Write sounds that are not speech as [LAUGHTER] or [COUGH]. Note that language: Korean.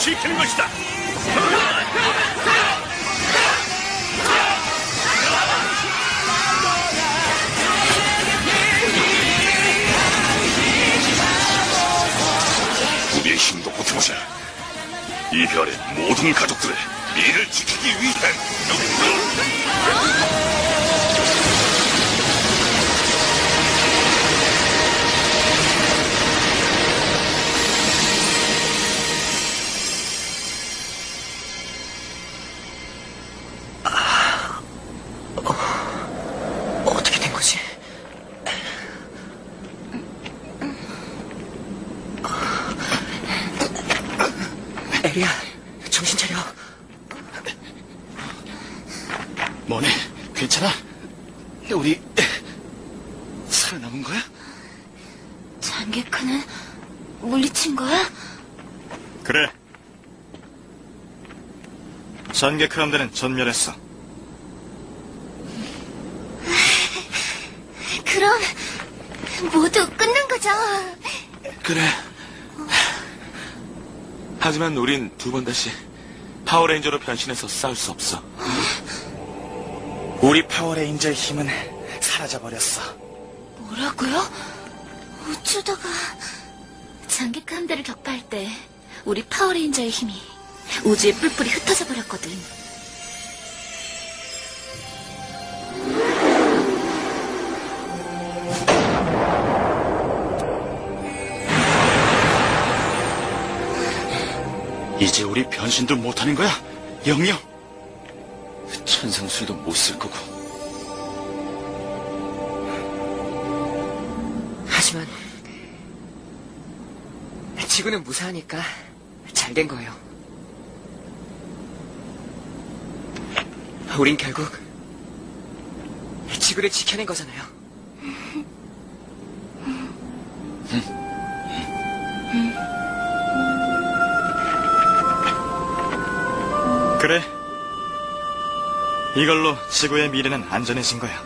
지키는 것이다. 우리의 힘도 보태보자. 이 별의 모든 가족들의 미래를 지키기 위해. 에리야, 정신 차려. 뭐네? 괜찮아? 우리 살아남은 거야? 장개크는 물리친 거야? 그래. 전개 크람대는 전멸했어. 그럼 모두 끝난 거죠? 그래. 하지만 우린 두 번 다시 파워레인저로 변신해서 싸울 수 없어. 우리 파워레인저의 힘은 사라져버렸어. 뭐라고요? 어쩌다가 장개크 함대를 격파할 때 우리 파워레인저의 힘이 우주에 뿔뿔이 흩어져 버렸거든. 이제 우리 변신도 못하는 거야? 영영? 천상술도 못 쓸 거고. 하지만 지구는 무사하니까 잘 된 거예요. 우린 결국 지구를 지켜낸 거잖아요. [LAUGHS] 그래. 이걸로 지구의 미래는 안전해진 거야.